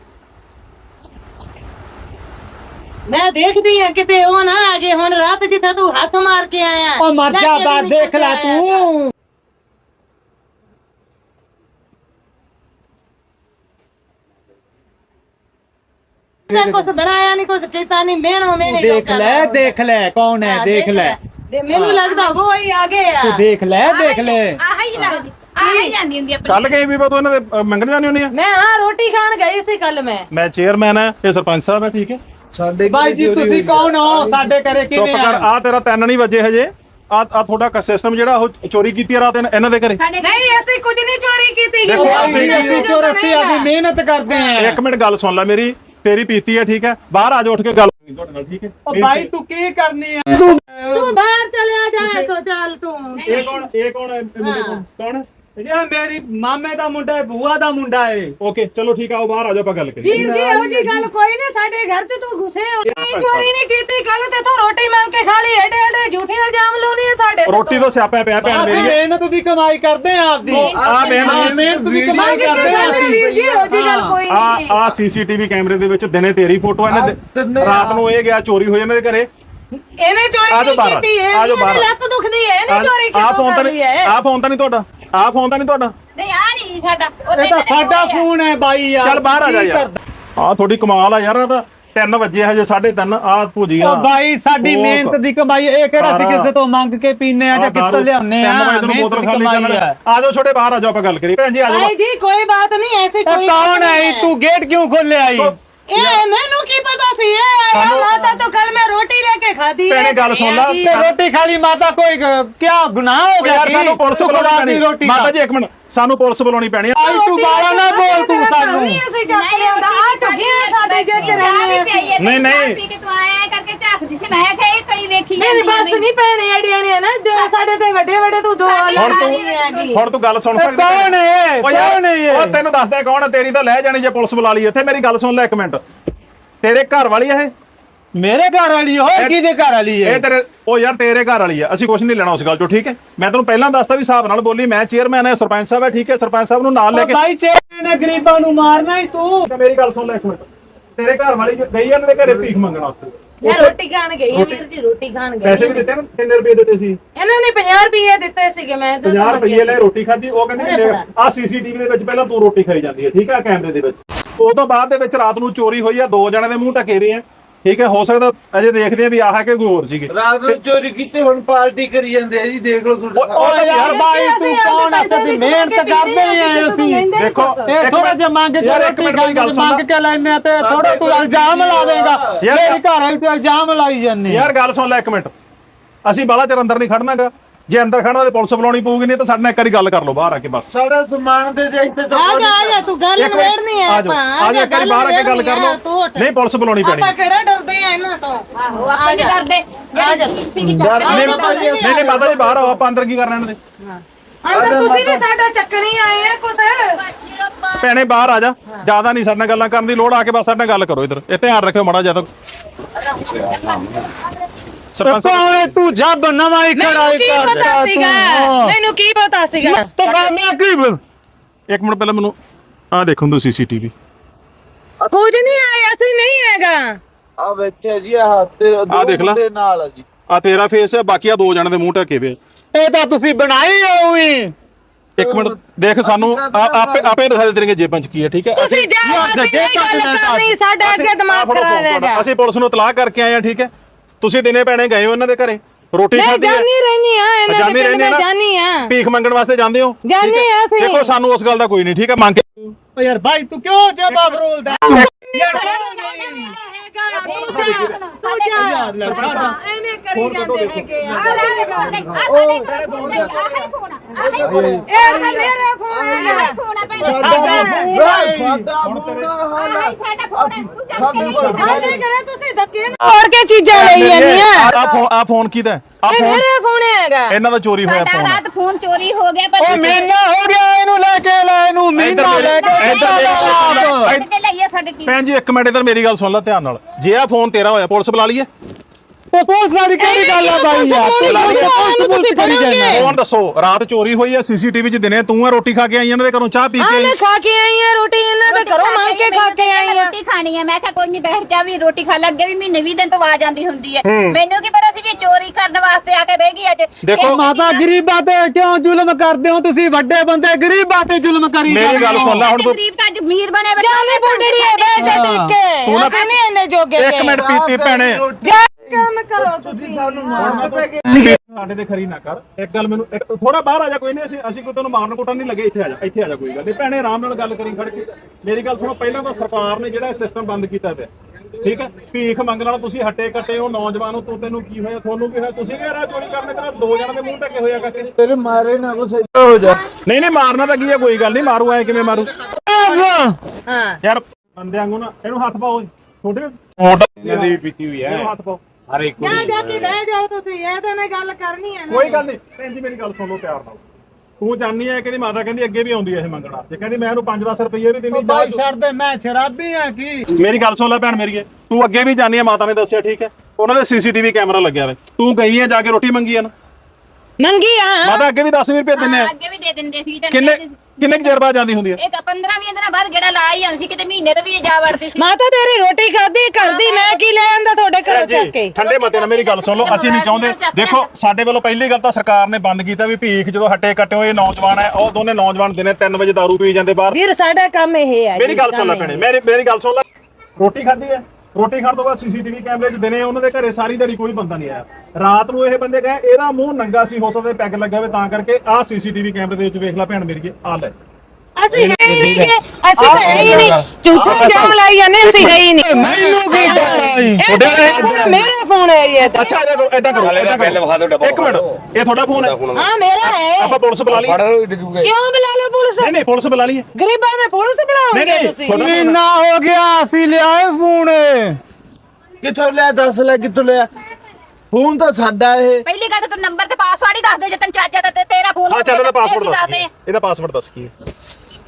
ਮੈਂ ਦੇਖਦੀ ਆ ਕਿਤੇ ਉਹ ਨਾ ਆ ਗਏ ਹੁਣ ਰਾਤ ਜਿੱਥਾ ਤੂੰ ਹੱਥ ਮਾਰ ਕੇ ਆਇਆ ਉਹ ਮਰ ਜਾ ਵੀ ਦੇਖ ਲੈ ਤੂੰ। ਤਾਂ ਕੁਛ ਬਣਾਇਆ ਨਹੀਂ ਕੁਛ ਕੀਤਾ ਨਹੀਂ ਮੇਣੋ ਮੇਣੇ ਦੇਖ ਲੈ। ਦੇਖ ਲੈ ਕੌਣ ਹੈ ਹਾਂ, ਦੇਖ ਲੈ। ਮੈਨੂੰ ਲੱਗਦਾ ਉਹ ਹੀ ਆ ਗਏ ਆ। ਤੂੰ ਦੇਖ ਲੈ ਦੇਖ ਲੈ। ਆਹੀ ਲੱਗਦੀ ਆਹੀ ਜਾਂਦੀ ਹੁੰਦੀ ਆ ਕੱਲ ਗਈ ਵੀ ਤੂੰ ਇਹਨਾਂ ਦੇ ਅ, ਮੰਗਣ ਜਾਣੀ ਹੁੰਦੀ ਆ? ਮੈਂ ਹਾਂ ਰੋਟੀ ਖਾਣ ਗਈ ਸੀ ਕੱਲ ਮੈਂ। ਮੈਂ ਚੇਅਰਮੈਨ ਆ ਇਹ ਸਰਪੰਚ ਸਾਹਿਬ ਹੈ ਠੀਕ ਹੈ ਸਾਡੇ ਬਾਈ ਜੀ ਚੋਰੀ ਤੁਸੀਂ ਹੋਈ ਕੌਣ ਹੋ? ਸਾਡੇ ਘਰੇ ਚੁੱਪ ਕਿਵੇਂ ਕਰ ਆ ਆ ਤੇਰਾ ਤਿੰਨ ਨਹੀਂ ਵਜੇ ਹਜੇ। ਆ ਆ ਤੁਹਾਡਾ ਸਿਸਟਮ ਜਿਹੜਾ ਉਹ ਚੋਰੀ ਕੀਤੀ ਆ ਰਾਤ ਇਹਨਾਂ ਇਹਨਾਂ ਦੇ ਘਰੇ। ਨਹੀਂ ਅਸੀਂ ਕੁਝ ਨਹੀਂ ਚੋਰੀ ਕੀਤੀ। ਦੇਖੋ, ਅਸੀਂ ਅਸੀਂ ਚੋਰਸੀ ਆਦੀ ਮਿਹਨਤ ਕਰਦੇ ਆ। ਇੱਕ ਮਿੰਟ ਗੱਲ ਸੁਣ ਲੈ ਮੇਰੀ। ਤੇਰੀ ਪੀਤੀ ਹੈ ਠੀਕ ਹੈ ਬਾਹਰ ਆ ਜਾ ਉੱਠ ਕੇ ਗੱਲ ਤੁਹਾਡੇ ਨਾਲ ਠੀਕ ਹੈ? ਉਹ ਬਾਈ ਤੂੰ ਕੀ ਕਰਨੀ ਹੈ ਤੂੰ ਤੂੰ ਬਾਹਰ ਚਲਿਆ ਜਾ ਤੋ ਚੱਲ ਤੂੰ। ਇਹ ਕੌਣ ਇਹ ਕੌਣ ਹੈ ਇਹ ਮੁੰਡੇ ਕੌਣ? ਹੈ ਇਹ ਮੇਰੀ ਮਾਮੇ ਦਾ ਮੁੰਡਾ ਹੈ ਬੂਆ ਦਾ ਮੁੰਡਾ ਹੈ। ਓਕੇ ਚਲੋ ਠੀਕ ਆ ਉਹ ਬਾਹਰ ਆ ਜਾ ਆਪਾਂ ਗੱਲ ਕਰੀਏ। ਵੀਰ ਜੀ ਉਹ ਜੀ ਗੱਲ ਕੋਈ ਨਹੀਂ ਸਾਡੇ ਘਰ 'ਚ ਤੂੰ ਘੁਸੇ ਹੋ ਨਹੀਂ ਚੋਰੀ ਨਹੀਂ ਕੀਤੀ ਕੱਲ ਤੇ ਤੂੰ ਰੋਟੀ ਮੰਗ ਕੇ ਖਾ ਲਈ ਏਡੇ ਏਡੇ ਝੂਠੇ ਇਲਜ਼ਾਮ ਲਾਉਣੀ ਹੈ ਸਾਡੇ ਤੇ ਰੋਟੀ ਤੋਂ ਸਿਆਪਾ ਪਿਆ ਭੈਣ ਅਸੀਂ ਮੇਰੀ। ਮਿਹਨਤ ਦੀ ਕਮਾਈ ਕਰਦੇ ਆ ਆਪਦੀ। ਆ ਹਾਂ, ਮਿਹਨਤ ਮਿਹਨਤ ਦੀ ਕਮਾਈ ਮੰਗ ਕੇ ਕਰਦੇ ਅਸੀਂ। ਵੀਰ ਜੀ ਉਹ ਜੀ ਗੱਲ ਕੋਈ ਆ ਨਹੀਂ। ਆ ਸੀਸੀਟੀਵੀ ਕੈਮਰੇ ਦੇ ਵਿੱਚ ਦਿਨੇ ਤੇਰੀ ਫੋਟੋ ਇਹਨੇ ਦੇ- ਰਾਤ ਨੂੰ ਇਹ ਗਿਆ ਚੋਰੀ ਹੋਈ ਇਹਨਾਂ ਦੇ ਘਰੇ। ਇਹਨੇ ਚੋਰੀ ਆ ਜਾਓ ਨਹੀਂ ਬਾਹਰ, ਕੀਤੀ? ਹੈ ਆ ਜਾਓ। ਬਾਹਰ। ਲੱਤ ਦੁਖਦੀ ਹੈ ਇਹਨੇ ਚੋਰੀ ਆ ਕਿਉਂ ਫੋਨ ਤਾਂ ਕਰ ਲਈ ਨਹੀਂ ਹੈ? ਆ ਫੋਨ ਤਾਂ ਨਹੀਂ ਤੁਹਾਡਾ। ਆ ਫੋਨ ਤਾਂ ਨਹੀਂ ਤੁਹਾਡਾ। ਨਹੀਂ ਆ ਨਹੀਂ ਸਾਡਾ। ਇਹ ਤਾਂ ਸਾਡਾ ਫੋਨ ਹੈ ਬਾਈ ਯਾਰ। ਚੱਲ ਬਾਹਰ ਆ ਜਾ ਕੀ ਯਾਰ। ਕਰਦਾ? ਆ ਥੋੜੀ ਕਮਾਲ ਆ ਯਾਰ ਇਹ ਤਾਂ 3 ਵਜੇ ਹਜੇ 3:30 ਆ। ਭੁਜੀਆ ਉਹ ਬਾਈ ਸਾਡੀ ਉਹ ਮਿਹਨਤ ਦੀ ਕਮਾਈ ਇਹ ਕਿਹੜਾ ਅਸੀਂ ਸਾਰਾ- ਕਿਸੇ ਤੋਂ ਮੰਗ ਕੇ ਪੀਨੇ ਆ ਜਾਂ ਕਿਸ ਤੋਂ ਲਿਆਉਂਦੇ ਆ। ਤਿੰਨ ਵਜੇ ਤੈਨੂੰ ਮਿਹਨਤ ਬੋਤਲ ਦੀ ਖਾਲੀ ਕਮਾਈ ਕਰਨ ਆ। ਆ ਜਾਓ ਛੋਟੇ ਬਾਹਰ ਆ ਜਾਓ ਆਪਾਂ ਗੱਲ ਕਰੀਏ। ਭੈਣ ਜੀ ਆ ਜਾਓ ਭਾਈ ਜੀ ਕੋਈ ਬਾਤ ਨਹੀਂ ਐਸੀ ਇਹ ਕੋਈ ਕੌਣ ਇਹ? ਤੂੰ ਗੇਟ ਕਿਉਂ ਖੋਲਿਆ ਈ? ਇਹ ਮੈਨੂੰ ਕੀ ਪਤਾ ਸੀ ਇਹ ਆਇਆ ਸਾਨੂੰ- ਮਾਤਾ ਤੋਂ ਕੱਲ ਮੈਂ ਰੋਟੀ ਲੈ ਕੇ ਖਾਧੀ ਹੈ ਭੈਣੇ ਗੱਲ ਸੁਣ ਲਾ। ਤੇ ਰੋਟੀ ਖਾਲੀ ਮਾਤਾ ਕੋਈ ਗ- ਕਿਆ ਗੁਨਾਹ ਹੋ ਗਿਆ ਯਾਰ? ਸਾਨੂੰ ਪੁਲਿਸ ਦੀ ਰੋਟੀ ਮਾਤਾ ਦਾ। ਜੀ ਇੱਕ ਮਿੰਟ ਸਾਨੂੰ ਪੁਲਿਸ ਬੁਲਾਉਣੀ ਪੈਣੀ ਆ ਤੂੰ ਗਾਲਾਂ ਨਾ ਬੋਲ ਤੂੰ ਸਾਨੂੰ ਨਹੀਂ ਅਸੀਂ ਚੱਕ ਲਿਆਂਦਾ ਆ ਝੁੱਗੀਆਂ ਸਾਡੇ ਜੱਜ ਰਹਿੰਦੇ ਅਸੀਂ ਨਹੀਂ, ਨਹੀਂ। ਪੀ ਕੇ ਤੂੰ ਆਇਆ ਕਰਕੇ ਝਾਕਦੀ ਸੀ ਮੈਂ ਕਿਹਾ ਇਹ ਕਈ ਵੇਖੀ ਮੇਰੀ ਬਸ ਨਹੀਂ ਪੈਣੇ ਅੜੀਆਂ ਨੇ ਨਾ ਜੋ ਸਾਡੇ ਤੇ ਵੱਡੇ ਵੱਡੇ ਤੂੰ ਦੋ ਹੁਣ ਤੂੰ ਹੁਣ ਤੂੰ ਗੱਲ ਸੁਣ ਸਕਦੀ ਕੌਣ ਹੈ ਕੌਣ ਹੈ ਉਹ ਤੈਨੂੰ ਦੱਸਦਾ ਕੌਣ ਹੈ ਤੇਰੀ ਤਾਂ ਲੈ ਜਾਣੀ ਜੇ ਪੁਲਿਸ ਬੁਲਾ ਲਈ ਇੱਥੇ ਮੇਰੀ ਗੱਲ ਸੁਣ ਲੈ ਇੱਕ ਮਿੰਟ ਤੇਰੇ ਘਰ ਵਾਲੀ ਹੈ ਇਹ ਮੇਰੇ ਘਰ ਵਾਲੀ ਹੋਏ ਕਿਹਦੇ ਘਰ ਵਾਲੀ ਹੈ ਇਹ ਤੇਰੇ ਉਹ ਯਾਰ ਤੇਰੇ ਘਰ ਵਾਲੀ ਆ। ਅਸੀਂ ਕੁਝ ਨਹੀਂ ਲੈਣਾ ਉਸ ਗੱਲ ਚੋਂ ਠੀਕ ਹੈ? ਮੈਂ ਤੈਨੂੰ ਪਹਿਲਾਂ ਦੱਸਤਾ ਵੀ ਹਿਸਾਬ ਨਾਲ ਬੋਲੀ ਮੈਂ ਚੇਅਰਮੈਨ ਹੈ ਸਰਪੰਚ ਸਾਹਿਬ ਹੈ ਠੀਕ ਹੈ? ਸਰਪੰਚ ਸਾਹਿਬ ਨੂੰ ਨਾਲ ਲੈ ਕੇ ਭਾਈ ਚੇਨੇ ਨੇ ਗਰੀਬਾਂ ਨੂੰ ਮਾਰਨਾ ਹੀ ਤੂੰ। ਮੇਰੀ ਗੱਲ ਸੁਣ ਲੈ ਇੱਕ ਮਿੰਟ। ਤੇਰੇ ਘਰ ਵਾਲੀ ਜੋ ਗਈ ਆ ਇਹਨਾਂ ਦੇ ਘਰੇ ਭੀਖ ਮੰਗਣ ਵਾਸਤੇ। ਮੈਂ ਰੋਟੀ ਖਾਣ ਗਈ ਆ ਵੀਰ ਜੀ ਰੋਟੀ ਖਾਣ ਗਈ ਪੈਸੇ ਵੀ ਦਿੱਤੇ ਨਾ ਕਿੰਨੇ ਰੁਪਏ ਦਿੱਤੇ ਸੀ? ਇਹਨਾਂ ਨੇ 50 ਰੁਪਏ ਦਿੱਤੇ ਸੀਗੇ ਮੈਂ ਤਾਂ 50 ਰੁਪਏ ਲੈ ਰੋਟੀ ਖਾਧੀ ਉਹ ਕਹਿੰਦੀ ਆ ਸੀਸੀਟੀਵੀ ਦੇ ਵਿੱਚ ਪਹਿਲਾਂ ਤੂੰ ਰੋਟੀ ਖਾਈ ਜਾਂਦੀ ਹੈ ਠੀਕ ਆ ਕੈਮਰੇ ਦੇ ਵਿੱਚ। ਉਸ ਤੋਂ ਬਾਅਦ ਦੇ ਵਿੱਚ ਰਾਤ ਨੂੰ ਚੋਰੀ ਹੋਈ ਆ ਦੋ ਜਣੇ ਦੇ ਮੂੰਹ ਢਕੇ ਹੋਏ ਆ। ਠੀਕ ਹੈ ਹੋ ਸਕਦਾ ਅਜੇ ਦੇਖਦੇ ਆ ਵੀ ਆਹ ਹੈ ਕਿ ਕੋਈ ਹੋਰ ਸੀਗੇ। ਰਾਤ ਨੂੰ ਚੋਰੀ ਕੀਤੀ ਹੁਣ ਪਾਰਟੀ ਕਰੀ ਜਾਂਦੇ ਆ ਜੀ ਦੇਖ ਲਓ ਤੁਹਾਡੇ ਤਾਂ ਯਾਰ ਭਾਈ ਤੂੰ ਕੌਣ ਅਸਾਂ ਦੀ ਮਿਹਨਤ ਕਰਦੇ ਆ ਅਸੀਂ ਦੇਖੋ ਇਹ ਥੋੜਾ ਜਿਹਾ ਮੰਗ ਕੇ ਯਾਰ ਇੱਕ ਰੋਟੀ ਗੱਲ ਮੰਗ ਕੇ ਲੈਣੇ ਤੇ ਥੋੜਾ ਤੂੰ ਇਲਜ਼ਾਮ ਲਾ ਦੇਗਾ। ਮੇਰੀ ਘਰ ਵਾਲੀ ਤੂੰ ਇਲਜ਼ਾਮ ਲਾਈ ਜਾਂਦੇ। ਯਾਰ ਗੱਲ ਸੁਣ ਲੈ ਇੱਕ ਮਿੰਟ। ਅਸੀਂ ਬਾਲਾ ਚਿਰ ਅੰਦਰ ਨਹੀਂ ਖੜਨਾਗਾ। ਜੇ ਅੰਦਰ ਖੜਨਾ ਤੇ ਪੁਲਿਸ ਬੁਲਾਉਣੀ ਪਊਗੀ ਨਹੀਂ ਤਾਂ ਸਾਡੇ ਨਾਲ ਇੱਕ ਵਾਰੀ ਗੱਲ ਕਰ ਲਓ ਬਾਹਰ ਆ ਕੇ ਬਸ। ਸਾਡਾ ਸਮਾਨ ਦੇ ਦੇ ਇੱਥੇ ਤਾਂ ਆ ਜਾ ਆ ਜਾ ਤੂੰ ਗੱਲ ਵੇੜਨੀ ਆ ਆ ਜਾਓ, ਆ ਜਾਓ, ਇੱਕ ਵਾਰੀ ਬਾਹਰ ਆ ਕੇ ਗੱਲ ਕਰ ਲਓ। ਨਹੀਂ ਪੁਲਿਸ ਬੁਲਾਉਣੀ ਪੈਣੀ। ਆਪਾਂ ਕਿਹੜਾ ਡਰਦੇ ਆ ਇਹਨਾਂ ਤੋਂ? ਆਹੋ ਆਪਾਂ ਨਹੀਂ ਸੀਗੀ ਚੱਕ ਨਹੀਂ ਨਹੀਂ ਨਹੀਂ ਮਾਤਾ ਜੀ ਬਾਹਰ ਆਓ ਆਪਾਂ ਅੰਦਰ ਕੀ ਕਰਨਾ ਇਹਨਾਂ ਦੇ? ਅੰਦਰ ਤੁਸੀਂ ਵੀ ਸਾਡਾ ਚੱਕਣੀ ਆਏ ਆ ਕੁਛ। ਭੈਣੇ ਬਾਹਰ ਆ ਜਾ। ਜ਼ਿਆਦਾ ਨਹੀਂ ਸਾਡੇ ਨਾਲ ਗੱਲਾਂ ਕਰਨ ਦੀ ਲੋੜ ਆ ਕੇ ਬਸ ਸਾਡੇ ਨਾਲ ਗੱਲ ਕਰੋ ਇੱਧਰ। ਇਹ ਧਿਆਨ ਰੱਖਿਓ ਮੜਾ ਜ਼ਿਆਦਾ ਸਰਪੰਚ ਸਾਹਿਬ, ਕੌਣ ਤੂੰ ਜੱਬ ਨਵਾਂ ਹੀ ਖੜਾ ਮੈਨੂੰ ਕੀ ਪਤਾ ਸੀਗਾ? ਮੈਨੂੰ ਕੀ ਪਤਾ ਸੀਗਾ? ਤੇ ਮੈਂ ਕੀ ਇੱਕ ਮਿੰਟ ਪਹਿਲਾਂ ਮੈਨੂੰ ਆ ਦੇਖੋ ਤੁਸੀਂ ਸੀਸੀਟੀਵੀ। ਕੁਝ ਨਹੀਂ ਆਇਆ ਅਸੀਂ ਨਹੀਂ ਹੈਗਾ। ਆ ਵਿੱਚ ਹੈ ਜੀ ਆ ਤੇ ਦੋ ਦੇਖ ਲਾ। ਮੁੰਡੇ ਨਾਲ ਆ ਜੀ। ਆ ਤੇਰਾ ਫੇਸ ਹੈ ਬਾਕੀ ਆ ਦੋ ਜਣੇ ਦੇ ਮੂੰਹ ਢਕੇ ਵੇ। ਇਹ ਤਾਂ ਤੁਸੀਂ ਬਣਾਈ ਹੋਈ ਇੱਕ ਮਿੰਟ ਦੇਖ ਸਾਨੂੰ ਆ- ਆਪੇ ਆਪੇ ਦਿਖਾ ਦੇ ਤੇਰੀਆਂ ਜੇਬਾਂ ਚ ਕੀ ਹੈ ਠੀਕ ਹੈ? ਤੁਸੀਂ ਜਾਓ ਯਾਰ, ਅਸੀਂ ਨਹੀਂ ਜੱਗੇ ਗੱਲ ਚੱਕ ਕਰਨੀ ਸਾਡਾ ਅੱਗੇ ਆਹ ਦਿਮਾਗ ਫੜੋ ਖਰਾਬ ਫੋਨ ਹੈਗਾ। ਤੁਹਾਡਾ। ਅਸੀਂ ਪੁਲਿਸ ਨੂੰ ਇਤਲਾਹ ਕਰਕੇ ਆਏ ਆ ਠੀਕ ਹੈ? ਤੁਸੀਂ ਦਿਨੇ ਭੈਣੇ ਗਏ ਹੋ ਇਹਨਾਂ ਦੇ ਘਰੇ? ਰੋਟੀ ਮੈਂ ਖਾਧੀ ਹੈ? ਜਾਣੀ ਰਹਿਣੀ ਆ ਇਹਨਾਂ ਜਾਂਦੇ ਦੇ ਪਿੰਡ ਰਹਿੰਦੇ ਮੈਂ ਨਾ? ਜਾਣੀ ਆ। ਭੀਖ ਮੰਗਣ ਵਾਸਤੇ ਜਾਂਦੇ ਹੋ? ਜਾਂਦੇ ਠੀਕ ਹੈ? ਆ ਅਸੀਂ। ਦੇਖੋ ਸਾਨੂੰ ਉਸ ਗੱਲ ਦਾ ਕੋਈ ਨਹੀਂ ਠੀਕ ਹੈ? ਮੰਗ ਕੇ ਓ ਯਾਰ ਭਾਈ ਤੂੰ ਕਿਉਂ ਜਵਾਬ ਰੋਲਦਾ? ਯਾਰ ਤੂੰ ਜਾ ਤੂੰ ਜਾ। ਲੈ ਸਾਡਾ ਐਵੇਂ ਕਰੀ ਜਾਂਦੇ ਹੈਗੇ ਆ। ਇਹ ਮੇਰੇ ਫੋਨ ਹੈਗਾ। ਸਾਡੇ ਘਰੇ ਤੁਸੀਂ ਧੱਕੇ ਨਾਲ ਹੋਰ ਕੀ ਚੀਜ਼ਾਂ ਲਈ ਜਾਂਦੀਆਂ ਆ। ਫੋਨ ਆ ਫੋਨ ਕਿਹਦਾ? ਆ ਇਹ ਫੋਨ ਮੇਰੇ ਫੋਨ ਹੈਗਾ। ਇਹਨਾਂ ਦਾ ਚੋਰੀ ਹੋਇਆ ਸਾਡਾ ਫੋਨ। ਰਾਤ ਫੋਨ ਚੋਰੀ ਹੋ ਗਿਆ ਪਰ ਓ ਮਹੀਨਾ ਹੋ ਗਿਆ ਇਹਨੂੰ ਲੈ ਕੇ ਲੈ ਇਹਨੂੰ ਇੱਧਰ ਮਹੀਨਾ ਲੈ ਕੇ ਇੱਧਰ ਦੇਖ। ਕੱਢ ਕੇ। ਲਈਏ ਸਾਡੇ ਟੀਮ। ਭੈਣ ਜੀ ਇੱਕ ਮਿੰਟ ਇਧਰ ਮੇਰੀ ਗੱਲ ਸੁਣ ਲੈ ਧਿਆਨ ਨਾਲ। ਜੇ ਆ ਫੋਨ ਤੇਰਾ ਹੋਇਆ ਪੁਲਿਸ ਬੁਲਾ ਲਈਏ। ਤੇ ਪੁਲਿਸ ਵਾਲੀ ਕਿਹੜੀ ਗੱਲ ਆ ਬਾਈ ਯਾਰ? ਪੁਲਿਸ ਵਾਲੀ ਪੁਲਿਸ ਪੁਲਿਸ ਕਰੀ ਜਾਂਦਾ। ਫੋਨ ਦੱਸੋ ਰਾਤ ਚੋਰੀ ਹੋਈ ਹੈ ਸੀਸੀਟੀਵੀ 'ਚ ਦਿਨੇ ਤੂੰ ਆ ਰੋਟੀ ਖਾ ਕੇ ਆਈ ਇਹਨਾਂ ਦੇ ਘਰੋਂ ਚਾਹ ਪੀ ਆ ਕੇ ਮੈਂ ਆਈ। ਖਾ ਕੇ ਆਈ ਆ ਰੋਟੀ ਇਹਨਾਂ ਦੇ ਘਰੋਂ ਮੰਗ ਕੇ ਖਾ ਕੇ ਆ ਖਾਣੀ ਹੈ ਮੈਂ ਕਿਹਾ ਕੋਈ ਨਹੀਂ ਬੈਠ ਜਾ ਵੀ ਰੋਟੀ ਖਾ ਲੱਗੇ ਵੀ ਮਹੀਨੇ 20 ਦਿਨ ਤੋਂ ਆਵਾਜ਼ ਆਉਂਦੀ ਹੁੰਦੀ ਹੈ। ਮੈਨੂੰ ਕੀ ਪਤਾ ਸੀ ਵੀ ਇਹ ਚੋਰੀ ਕਰਨ ਵਾਸਤੇ ਆ ਕੇ ਬਹਿ ਗਈ ਅੱਜ। ਦੇਖੋ, ਇਹ ਮਾਤਾ ਗਰੀਬਾਂ ਤੇ ਕਿਉਂ ਜ਼ੁਲਮ ਕਰਦੇ ਹੋ ਤੁਸੀਂ? ਵੱਡੇ ਬੰਦੇ ਗਰੀਬਾਂ ਤੇ ਜ਼ੁਲਮ ਕਰੀ ਮੇਰੀ ਗੱਲ। ਸੁਣ ਲੈ ਹੁਣ ਤੂੰ ਗਰੀਬ ਤਾਂ ਅੱਜ ਅਮੀਰ ਬਣੇ ਬੈਠੇ ਜਾਨੀ ਬੁੱਢੜੀ ਹੈ ਬੈ ਜਾ ਟਿਕ ਕੇ ਤੂੰ ਨਾ- ਅਸੀਂ ਨਹੀਂ ਇੰਨੇ ਜੋਗੇ ਇੱਕ ਮਿੰਟ ਪੀਤੀ ਭੈਣੇ। ਜਾ ਕੰਮ ਕਰੋ ਤੁਸੀਂ ਸਾਡੇ ਤੇ ਖਰੀ ਨਾ ਕਰ। ਇੱਕ ਗੱਲ ਮੈਨੂੰ ਇੱਕ ਥੋੜਾ ਬਾਹਰ ਆ ਜਾ ਕੋਈ ਨਹੀਂ ਅਸੀਂ ਅਸੀਂ ਕੋਈ ਤੈਨੂੰ ਮਾਰਨ ਕੁੱਟਣ ਨਹੀਂ ਲੱਗੇ ਇੱਥੇ ਆ ਜਾ ਇੱਥੇ ਆ ਜਾ ਕੋਈ ਗੱਲ ਨਹੀਂ। ਭੈਣੇ ਆਰਾਮ ਨਾਲ ਗੱਲ ਕਰੀ ਖੜ ਕੇ। ਮੇਰੀ ਗੱਲ ਸੁਣੋ ਪਹਿਲਾਂ ਤਾਂ ਸਰਕਾਰ ਨੇ ਜਿਹੜਾ ਸਿਸਟਮ ਬੰਦ ਕੀਤਾ ਪਿਆ। ਠੀਕ ਹੈ? ਭੀਖ ਮੰਗਣ ਵਾਲਾ ਤੁਸੀਂ ਹੱਟੇ ਕੱਟੇ ਹੋ ਨੌਜਵਾਨ ਨੂੰ ਤੂੰ ਤੈਨੂੰ ਕੀ ਹੋਇਆ ਤੁਹਾਨੂੰ ਕੀ ਹੋਇਆ? ਤੁਸੀਂ ਕਿਹਾ ਰਾਹ ਚੋਰੀ ਕਰਨੇ ਤੇਰਾ ਦੋ ਜਣਾਂ ਦੇ ਮੂੰਹ ਢੱਕੇ ਹੋਇਆ ਕਰਕੇ। ਤੇਰੇ ਮਾਰੇ ਨਾ ਕੁਛ ਏਦਾਂ ਹੋ ਜਾ। ਨਹੀਂ ਨਹੀਂ ਮਾਰਨਾ ਤਾਂ ਕੀ ਹੈ ਕੋਈ ਗੱਲ ਨਹੀਂ ਮਾਰੂ ਐ ਕਿਵੇਂ ਮਾਰੂ? ਹਾਂ। ਯਾਰ ਬੰਦੇ ਵਾਂਗੂ ਨਾ ਇਹਨੂੰ ਹੱਥ ਪਾਓ ਛੋਟੇ। ਮੋਟਾ ਇਹਨਾਂ ਦੀ ਵੀ ਪੀਤੀ ਹੋਈ ਹੈ। ਇਹਨੂੰ ਹੱਥ ਪਾਓ। ਸਾਰੇ ਇੱਕੋ ਜਾ ਜਾ ਕੇ ਬਹਿ ਜਾਓ ਤੁਸੀਂ ਇਹਦੇ ਨਾਲ ਗੱਲ ਕਰਨੀ ਹੈ ਨਾ। ਕੋਈ ਗੱਲ ਨਹੀਂ ਭੈਣ ਜੀ ਮੇਰੀ ਗੱਲ ਸੁਣ ਲਓ ਪਿਆਰ ਨਾਲ। ਤੂੰ ਜਾਣਨੀ ਹੈ ਕਹਿੰਦੀ ਮਾਤਾ ਕਹਿੰਦੀ ਅੱਗੇ ਵੀ ਆਉਂਦੀ ਹੈ ਇਹ ਮੰਗਣਾ। ਜੇ ਕਹਿੰਦੀ ਮੈਂ ਇਹਨੂੰ 5-10 ਰੁਪਏ ਵੀ ਦਿੰਦੀ ਬਾਈ ਛੱਡ ਦੇ ਮੈਂ ਸ਼ਰਾਬੀ ਆ ਕੀ? ਮੇਰੀ ਗੱਲ ਸੁਣ ਲੈ ਭੈਣ ਮੇਰੀਏ ਤੂੰ ਅੱਗੇ ਵੀ ਜਾਣੀ ਹੈ ਮਾਤਾ ਨੇ ਦੱਸਿਆ ਠੀਕ ਹੈ। ਉਹਨਾਂ ਦੇ ਸੀਸੀਟੀਵੀ ਕੈਮਰਾ ਲੱਗਿਆ ਵੇ। ਤੂੰ ਗਈ ਹੈ ਜਾ ਕੇ ਰੋਟੀ ਮੰਗੀ ਆ ਨਾ। ਮੰਗੀ ਆ। ਮਾਤਾ ਅੱਗੇ ਵੀ 10 ਰੁਪਏ ਦਿੰਨੇ ਆ। ਅੱਗੇ ਵੀ ਦੇ ਦਿੰਦੇ ਸੀ ਤੇ ਕਿੰਨੇ ਕਿੰਨੇ ਕੁ ਚਿਰ ਬਾਅਦ ਜਾਂਦੀ ਹੁੰਦੀ ਹੈ ਇੱਕ 15 20 ਦਿਨਾਂ ਬਾਅਦ ਗੇੜਾ ਲਾ ਹੀ ਸੀ ਕਿਤੇ ਮਹੀਨੇ ਤੋਂ ਵੀ ਜਾ ਵੜਦੀ ਸੀ। ਮਾਤਾ ਤੇਰੀ ਰੋਟੀ ਖਾਦੀ ਕਰਦੀ ਮੈਂ ਕੀ ਲੈ ਆਂਦਾ ਤੁਹਾਡੇ ਘਰੋਂ ਚੱਕ ਕੇ? ਠੰਡੇ ਮਤੇ ਨਾਲ ਮੇਰੀ ਗੱਲ ਸੁਣ ਲਓ ਅਸੀਂ ਨਹੀਂ ਚਾਹੁੰਦੇ। ਦੇਖੋ ਸਾਡੇ ਵੱਲੋਂ ਪਹਿਲੀ ਗੱਲ ਤਾਂ ਸਰਕਾਰ ਨੇ ਬੰਦ ਕੀਤਾ ਵੀ ਭੀਖ ਜਦੋਂ ਹੱਟੇ ਕੱਟੇ ਹੋਏ ਨੌਜਵਾਨ ਹੈ ਉਹ ਦੋਨੇ ਨੌਜਵਾਨ ਦਿਨੇ 3 ਵਜੇ ਦਾਰੂ ਪੀ ਜਾਂਦੇ ਬਾਹਰ। ਵੀਰ ਸਾਡਾ ਕੰਮ ਇਹ ਹੈ ਮੇਰੀ ਗੱਲ ਸੁਣ ਲੈ ਭੈਣੇ ਮੇਰੀ ਮੇਰੀ ਗੱਲ ਸੁਣ ਲੈ। ਰੋਟੀ ਖਾਧੀ ਹੈ? ਰੋਟੀ ਖਾਣ ਤੋਂ ਬਾਅਦ ਸੀਸੀਟੀਵੀ ਕੈਮਰੇ 'ਚ ਦਿਨੇ ਉਹਨਾਂ ਦੇ ਘਰੇ ਸਾਰੀ ਦਿਹਾੜੀ ਕੋਈ ਬੰਦਾ ਨਹੀਂ ਆਇਆ। ਰਾਤ ਨੂੰ ਇਹ ਬੰਦੇ ਕਹੇ ਇਹਦਾ ਮੂੰਹ ਨੰਗਾ ਸੀ, ਹੋ ਸਕਦਾ ਪੈਗ ਲੱਗਾ ਹੋਵੇ, ਤਾਂ ਕਰਕੇ ਆਹ ਸੀਸੀਟੀਵੀ ਕੈਮਰੇ ਦੇ ਵਿੱਚ ਵੇਖ ਲੈ ਭੈਣ ਮੇਰੀਏ ਆ ਲੈ। ਅਸੀਂ ਹੈ ਹੀ ਨਹੀਂ ਗੇ ਅਸੀਂ ਤਾਂ ਹੈ ਹੀ ਨਹੀਂ। ਝੂਠੇ ਇਲਜ਼ਾਮ ਲਾਈ ਜਾਂਦੇ ਅਸੀਂ ਹੈ ਹੀ ਨਹੀਂ। ਮੈਨੂੰ ਕੀ ਪਤਾ ਜੀ ਤੁਹਾਡੇ ਫੋਨ ਮੇਰਾ ਫੋਨ ਹੈ ਇਹ ਤਾਂ। ਅੱਛਾ ਇਹਦਾ ਕਰੋ ਇਦਾਂ ਕਰੋ ਵਿਖਾ ਦਿਓ ਡੱਬਾ ਇੱਕ ਮਿੰਟ ਇਹ ਤੁਹਾਡਾ ਫੋਨ ਹੈ? ਹਾਂ। ਮੇਰਾ ਹੈ। ਆਪਾਂ ਪੁਲਿਸ ਬੁਲਾ ਫੜ ਡਿੱਗੂਗੇ ਕਿਉਂ ਬੁਲਾ ਲਓ ਪੁਲਿਸ? ਨਹੀਂ ਨਹੀਂ ਪੁਲਿਸ ਬੁਲਾ ਲਈਏ। ਗਰੀਬਾਂ ਦੇ ਪੁਲਿਸ ਨਹੀਂ, ਬੁਲਾਓਗੇ ਨਹੀਂ, ਤੁਸੀਂ। ਤੁਹਾਡਾ- ਮਹੀਨਾ ਹੋ। ਗਿਆ? ਅਸੀਂ ਲਿਆਏ ਫੋਨ। ਕਿੱਥੋਂ ਲਿਆ ਦੱਸ ਲੈ ਕਿੱਥੋਂ ਲਿਆ? ਫੋਨ ਤਾਂ ਸਾਡਾ ਇਹ। ਪਹਿਲੀ ਗੱਲ ਤਾਂ ਤੂੰ ਨੰਬਰ ਤੇ ਪਾਸਵਰਡ ਹੀ ਦੱਸ ਦੇ ਜੇ ਤੈਨੂੰ ਚਾਚਾ ਤਾਂ ਤੇ ਤੇਰਾ ਫੋਨ ਹਾਂ ਚੱਲ ਇਹਦਾ ਪਾਸਵਰਡ ਦੱਸ ਦੱਸ ਕੀ ਹੈ। ਇਹਦਾ ਪਾਸਵਰਡ ਦੱਸ ਕੀ ਹੈ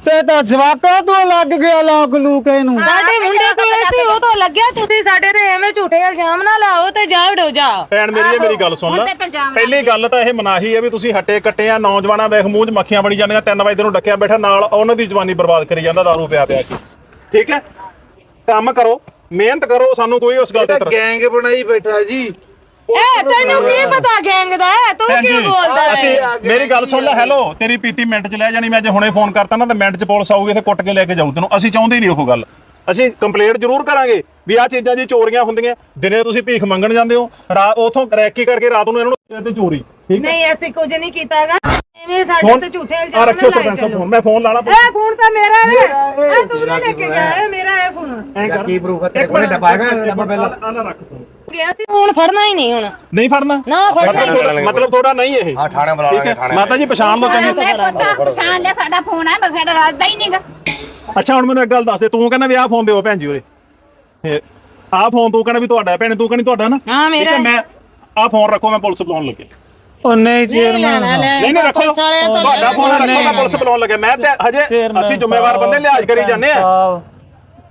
ਤੇ ਤਾਂ ਜਵਾਕਾ ਤੋਂ ਲੱਗ ਗਿਆ ਲੋਕ ਲੂਕ ਇਹਨੂੰ ਸਾਡੇ ਮੁੰਡੇ ਕੋਲੇ ਸੀ ਉਹ ਤਾਂ ਲੱਗਿਆ ਤੁਸੀਂ ਸਾਡੇ ਤੇ ਐਵੇਂ ਝੂਠੇ ਇਲਜ਼ਾਮ ਨਾ ਲਾਓ ਤੇ ਜਾ ਵੜੋ ਜਾ। ਭੈਣ ਮੇਰੀ ਇਹ ਮੇਰੀ ਗੱਲ ਸੁਣ ਲੈ। ਪਹਿਲੀ ਗੱਲ ਤਾਂ ਇਹ ਮਨਾਹੀ ਹੈ ਵੀ ਤੁਸੀਂ ਹੱਟੇ ਕੱਟੇ ਆ ਨੌਜਵਾਨਾਂ ਵੇਖ ਮੂੰਹ 'ਚ ਮੱਖੀਆਂ ਬਣੀ ਜਾਂਦੀਆਂ ਤਿੰਨ ਵਜੇ ਨੂੰ ਡੱਕਿਆ ਬੈਠਾ ਨਾਲ ਉਹਨਾਂ ਦੀ ਜਵਾਨੀ ਬਰਬਾਦ ਕਰੀ ਜਾਂਦਾ ਦਾਰੂ ਪਿਆ ਪਿਆ ਕੇ ਠੀਕ ਹੈ? ਕੰਮ ਕਰੋ ਮਿਹਨਤ ਕਰੋ ਸਾਨੂੰ ਕੋਈ ਉਸ ਗੱਲ ਤੇ ਗੈਂਗ ਬਣਾਈ ਬੈਠਾ ਜੀ। ਇਹ ਤੈਨੂੰ ਕੀ ਪਤਾ ਗੈਂਗ ਦਾ? ਤੂੰ ਭੈਣ ਕਿਉਂ ਜੀ, ਬੋਲਦਾ ਅਸੀਂ ਹੈ ਮੇਰੀ ਗੱਲ ਸੁਣ ਲੈ ਹੈਲੋ ਤੇਰੀ ਪੀਤੀ ਮਿੰਟ 'ਚ ਲੈ ਜਾਣੀ ਮੈਂ ਜੇ ਹੁਣੇ ਫੋਨ ਕਰਤਾ ਨਾ ਤਾਂ ਮਿੰਟ 'ਚ ਪੁਲਿਸ ਆਊਗੀ ਤੇ ਕੁੱਟ ਕੇ ਲੈ ਕੇ ਜਾਊ ਤੈਨੂੰ। ਅਸੀਂ ਚਾਹੁੰਦੇ ਹੀ ਨਹੀਂ ਉਹ ਗੱਲ। ਅਸੀਂ ਕੰਪਲੇਂਟ ਜ਼ਰੂਰ ਕਰਾਂਗੇ ਵੀ ਆਹ ਚੀਜ਼ਾਂ ਜੀ ਚੋਰੀਆਂ ਹੁੰਦੀਆਂ ਦਿਨੇ ਤੁਸੀਂ ਭੀਖ ਮੰਗਣ ਜਾਂਦੇ ਹੋ ਰਾਤ ਉਥੋਂ ਰੈਕੀ ਕਰਕੇ ਰਾਤ ਨੂੰ ਇਹਨਾਂ ਨੂੰ ਤੇ ਚੋਰੀ ਠੀਕ ਹੈ? ਨਹੀਂ ਅਸੀਂ ਕੁਝ ਨਹੀਂ ਕੀਤਾਗਾ। ਐਵੇਂ ਸਾਡੇ ਫੋਨ ਤੇ ਝੂਠੇ ਆ ਇਲਜ਼ਾਮ ਰੱਖਿਓ ਨਾ ਲਾਈ ਸਰਪੰਚ ਸਾਹਿਬ ਚੱਲੋ। ਫੋਨ ਮੈਂ ਫੋਨ ਲਾਣਾ ਇਹ ਫੋਨ ਤਾਂ ਮੇਰਾ ਹੈ। ਇਹ ਤੂੰ ਨਾ ਲੈ ਕੇ ਜਾ ਇਹ ਮੇਰਾ ਹੈ ਫੋਨ। ਐ ਕਰ ਕੀ ਪ੍ਰੂਫ ਹੈ? ਤੇਰੇ ਕੋਲ ਡੱਬਾਗਾ ਡੱਬਾ ਪਹਿਲਾਂ। ਆ ਨਾ ਰੱਖ ਤੂੰ। ਗਿਆ ਸੀ। ਫੋਨ ਫੜਨਾ ਹੀ ਨਹੀਂ ਹੁਣ। ਨਹੀਂ ਫੜਨਾ? ਨਾ ਫੜਨਾ ਹੀ ਮਤਲਬ ਤੁਹਾਡਾ- ਮਤਲਬ ਤੁਹਾਡਾ ਨਹੀਂ ਇਹ। ਹਾਂ ਥਾਣੇ ਬੁਲਾ ਠੀਕ ਲਾਂਗੇ ਹੈ। ਥਾਣੇ। ਮਾਤਾ ਜੀ ਪਛਾਣ ਲਓ ਚੰਗੀ ਮੈਂ ਪਤਾ ਪਛਾਣ ਲਿਆ ਸਾਡਾ ਫੋਨ ਹੈ ਬਸ ਸਾਡਾ ਰਾਜਦਾ ਹੀ ਨਹੀਂਗਾ ਅੱਛਾ ਹੁਣ ਮੈਨੂੰ ਇੱਕ ਗੱਲ ਦੱਸ ਦੇ ਤੂੰ ਕਹਿੰਦਾ ਵੀ ਆਹ ਫੋਨ ਦਿਓ ਭੈਣ ਜੀ ਉਰੇ। ਆਹ ਫੋਨ ਤੂੰ ਕਹਿੰਦਾ ਵੀ ਤੁਹਾਡਾ ਹੈ, ਭੈਣੇ ਤੂੰ ਕਹਿੰਦੀ ਤੁਹਾਡਾ ਨਾ। ਹਾਂ, ਮੇਰਾ ਠੀਕ ਹੈ, ਮੈਂ ਆਹ ਫੋਨ ਰੱਖੋ ਮੈਂ ਪੁਲਿਸ ਬੁਲਾਉਣ ਲੱਗਿਆ। ਉਹ ਨਹੀਂ ਚੇਅਰਮੈਨ ਸਾਹਿਬ। ਨਹੀਂ ਨਹੀਂ ਰੱਖੋ। ਤੁਹਾਡਾ ਫੋਨ ਰੱਖੋ ਮੈਂ ਪੁਲਿਸ ਬੁਲਾਉਣ ਲੱਗਿਆ। ਮੈਂ ਤੇ ਹਜੇ ਅਸੀਂ ਜ਼ਿੰਮੇਵਾਰ ਬੰਦੇ ਲਿਹਾਜ਼ ਕਰੀ ਜਾਂਦੇ ਆ।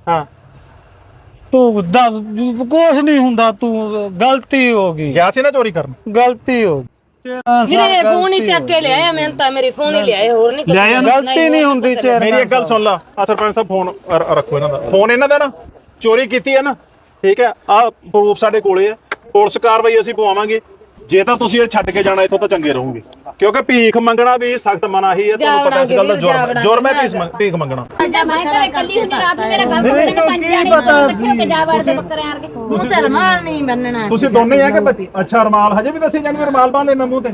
ਹਾਂ। ਤੂੰ ਦਾ ਕੁਛ ਨਹੀਂ ਹੁੰਦਾ ਤੂੰ ਗਲਤੀ ਹੋ ਗਈ। ਗਿਆ ਸੀ ਨਾ ਚੋਰੀ ਕਰਨ? ਗਲਤੀ ਹੋ ਗਈ। ਮੇਰੇ ਫੋਨ ਹੀ ਗਲਤੀ ਚੱਕ ਕੇ ਲਿਆਇਆ ਮੈਂ ਤਾਂ ਮੇਰੇ ਫੋਨ ਹੀ ਲਿਆਏ ਹੋਰ ਨਹੀਂ ਲਿਆਏ ਆ ਨਾ? ਗਲਤੀ ਨਹੀਂ ਹੁੰਦੀ ਚੇਅਰਮੈਨ ਮੇਰੀ ਇੱਕ ਗੱਲ ਸੁਣ ਲਾ। ਆ ਸਰਪੰਚ ਸਾਹਿਬ ਫੋਨ ਰ- ਰੱਖੋ ਇਹਨਾਂ ਦਾ। ਫੋਨ ਇਹਨਾਂ ਦਾ ਨਾ ਚੋਰੀ ਕੀਤੀ ਹੈ ਨਾ। ਠੀਕ ਹੈ? ਆ ਪ੍ਰੂਫ ਸਾਡੇ ਕੋਲੇ ਆ ਪੁਲਿਸ ਕਾਰਵਾਈ ਅਸੀਂ ਪਵਾਵਾਂਗੇ। ਜੇ ਤਾਂ ਤੁਸੀਂ ਇਹ ਛੱਡ ਕੇ ਜਾਣਾ ਇੱਥੋਂ ਤਾਂ ਚੰਗੇ ਰਹੋਗੇ। ਕਿਉਂਕਿ ਭੀਖ ਮੰਗਣਾ ਵੀ ਸਖਤ ਮਨਾਹੀ ਹੈ ਤੁਹਾਨੂੰ ਪਤਾ ਇਸ ਗੱਲ ਦਾ ਜੁਰਮ ਜੁਰਮ ਹੈ ਭੀਖ ਮੰਗ- ਭੀਖ ਮੰਗਣਾ। ਜਾਂ ਮੈਂ ਘਰੇ ਇਕੱਲੀ ਹੁੰਦੀ ਰਾਤ ਨੂੰ ਮੇਰਾ ਗੱਲ ਕਰਦੇ ਨੇ ਪੰਜ ਜਾਣੇ ਇਕੱਠੇ ਹੋ ਕੇ ਜਾ ਵੜਦੇ ਬੱਕਰੇ ਆਰ ਕੇ ਤੂੰ ਧਰਮਾਲ ਨਹੀਂ ਮੰਨਣਾ ਤੁਸੀਂ ਦੋਨੇ ਆ ਕਿ ਬੱਚੇ ਅੱਛਾ ਰਮਾਲ ਹਜੇ ਵੀ ਦੱਸੀ ਜਾਂਦੇ ਵੀ ਰਮਾਲ ਬਾਂਹ ਲੈਣਾ ਮੂੰਹ ਤੇ।